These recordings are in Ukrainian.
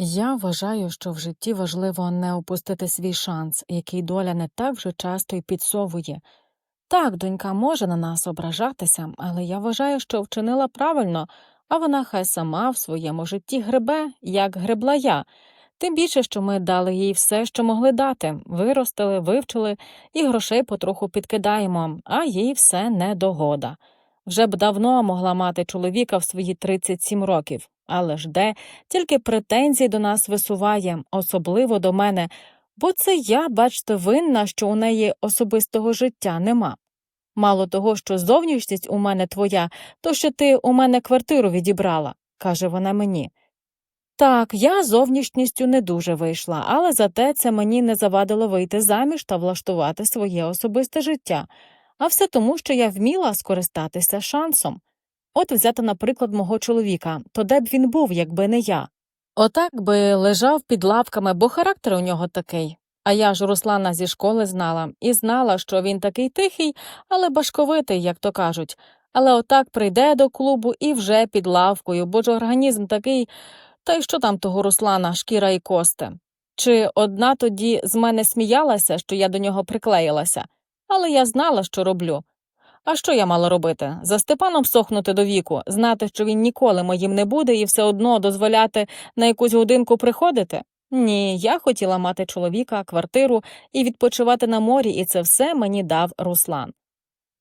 Я вважаю, що в житті важливо не опустити свій шанс, який доля не так вже часто й підсовує. Так, донька може на нас ображатися, але я вважаю, що вчинила правильно, а вона хай сама в своєму житті гребе, як гребла я. Тим більше, що ми дали їй все, що могли дати, виростили, вивчили і грошей потроху підкидаємо, а їй все не догода. Вже б давно могла мати чоловіка в свої 37 років, але ж де тільки претензій до нас висуває, особливо до мене, бо це я, бачте, винна, що у неї особистого життя нема. Мало того, що зовнішність у мене твоя, то що ти у мене квартиру відібрала, каже вона мені. Так, я зовнішністю не дуже вийшла, але зате це мені не завадило вийти заміж та влаштувати своє особисте життя, а все тому, що я вміла скористатися шансом. От взяти, наприклад, мого чоловіка, то де б він був, якби не я. Отак би лежав під лавками, бо характер у нього такий. А я ж Руслана зі школи знала і знала, що він такий тихий, але башковитий, як то кажуть. Але отак прийде до клубу і вже під лавкою, бо ж організм такий, та й що там того Руслана, шкіра і кости. Чи одна тоді з мене сміялася, що я до нього приклеїлася, але я знала, що роблю. А що я мала робити? За Степаном сохнути до віку, знати, що він ніколи моїм не буде, і все одно дозволяти на якусь годинку приходити? Ні, я хотіла мати чоловіка, квартиру і відпочивати на морі, і це все мені дав Руслан.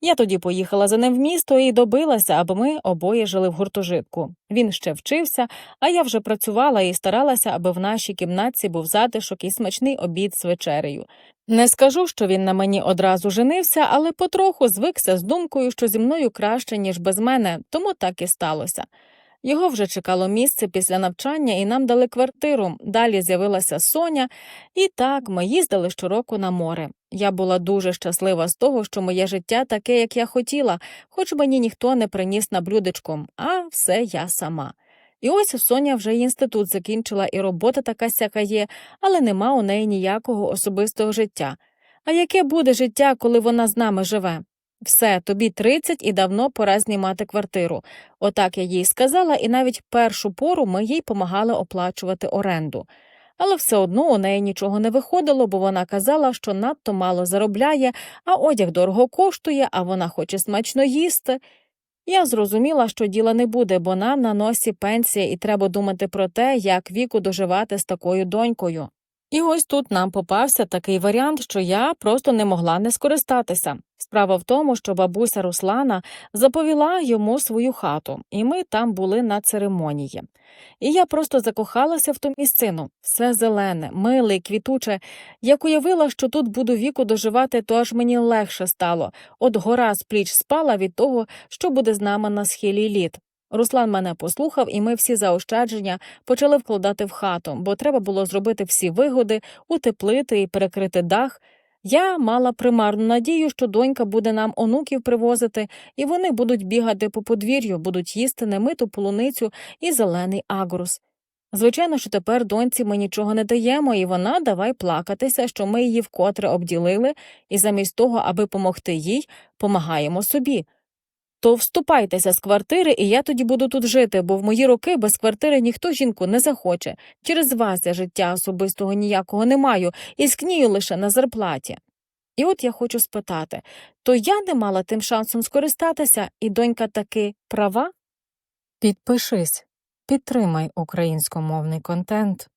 Я тоді поїхала за ним в місто і добилася, аби ми обоє жили в гуртожитку. Він ще вчився, а я вже працювала і старалася, аби в нашій кімнатці був затишок і смачний обід з вечерею. Не скажу, що він на мені одразу женився, але потроху звикся з думкою, що зі мною краще, ніж без мене, тому так і сталося. Його вже чекало місце після навчання, і нам дали квартиру. Далі з'явилася Соня, і так ми їздили щороку на море. Я була дуже щаслива з того, що моє життя таке, як я хотіла, хоч мені ніхто не приніс на блюдечко, а все я сама. І ось Соня вже інститут закінчила, і робота така сяка є, але нема у неї ніякого особистого життя. А яке буде життя, коли вона з нами живе? Все, тобі 30 і давно пора знімати квартиру. Отак я їй сказала, і навіть першу пору ми їй помагали оплачувати оренду. Але все одно у неї нічого не виходило, бо вона казала, що надто мало заробляє, а одяг дорого коштує, а вона хоче смачно їсти. Я зрозуміла, що діла не буде, бо нам на носі пенсія, і треба думати про те, як віку доживати з такою донькою. І ось тут нам попався такий варіант, що я просто не могла не скористатися. Справа в тому, що бабуся Руслана заповіла йому свою хату, і ми там були на церемонії. І я просто закохалася в ту місцину все зелене, миле, й квітуче. Як уявила, що тут буду віку доживати, то аж мені легше стало. От гора з пліч спала від того, що буде з нами на схилі літ. Руслан мене послухав, і ми всі заощадження почали вкладати в хату, бо треба було зробити всі вигоди, утеплити і перекрити дах. Я мала примарну надію, що донька буде нам онуків привозити, і вони будуть бігати по подвір'ю, будуть їсти немиту полуницю і зелений агрус. Звичайно, що тепер доньці ми нічого не даємо, і вона давай плакатися, що ми її вкотре обділили, і замість того, аби помогти їй, помагаємо собі. То вступайтеся з квартири, і я тоді буду тут жити, бо в мої роки без квартири ніхто жінку не захоче. Через вас я життя особистого ніякого не маю і скнію лише на зарплаті. І от я хочу спитати то я не мала тим шансом скористатися, і донька таки права? Підпишись, підтримай українськомовний контент.